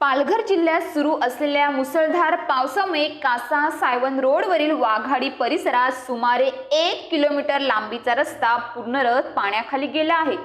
पालघर जिल्ह्यात सुरू असलेल्या मुसळधार पावसामुळे कासा सायवन रोडवरील वाघाडी परिसरात सुमारे एक किलोमीटर लांबीचा रस्ता पूर्णरथ पाण्याखाली गेला आहे.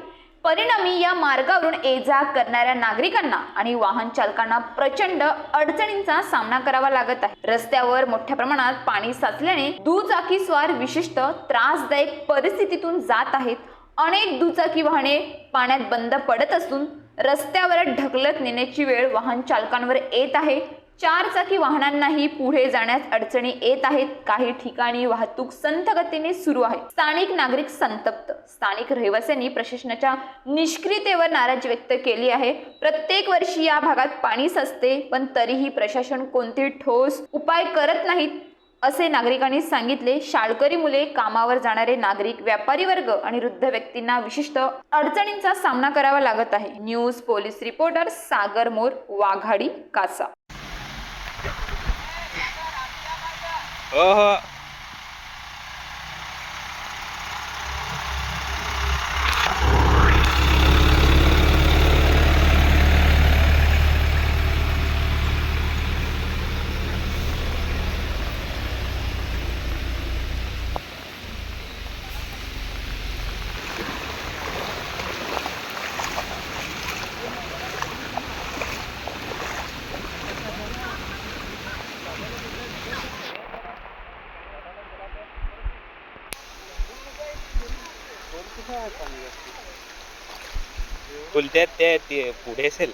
परिणामी या मार्गावरून ये जा करणाऱ्या नागरिकांना आणि वाहन चालकांना प्रचंड अडचणींचा सामना करावा लागत आहे. रस्त्यावर मोठ्या प्रमाणात पाणी साचल्याने दुचाकीस्वार विशिष्ट त्रासदायक परिस्थितीतून जात आहेत. अनेक दुचाकी वाहने पाण्यात बंद पडत असून रस्त्यावर ढकलत नेण्याची वेळ वाहन चालकांवर येत आहे. चार चाकी वाहनांनाही पुढे जाण्यास अडचणी येत आहेत. काही ठिकाणी वाहतूक संथ गतीने सुरू आहे. स्थानिक नागरिक संतप्त. स्थानिक रहिवाशांनी प्रशासनाच्या निष्क्रियतेवर नाराजी व्यक्त केली आहे. प्रत्येक वर्षी या भागात पाणी साचते पण तरीही प्रशासन कोणते ठोस उपाय करत नाहीत असे नागरिकांनी सांगितले. शाळकरी मुले कामावर जाणारे नागरिक व्यापारी वर्ग आणि वृद्ध व्यक्तींना विशिष्ट अडचणींचा सामना करावा लागत आहे. News police reporter Sagar More Waghadi कासा. ઓહો. हो बोलतात ते पुढे असेल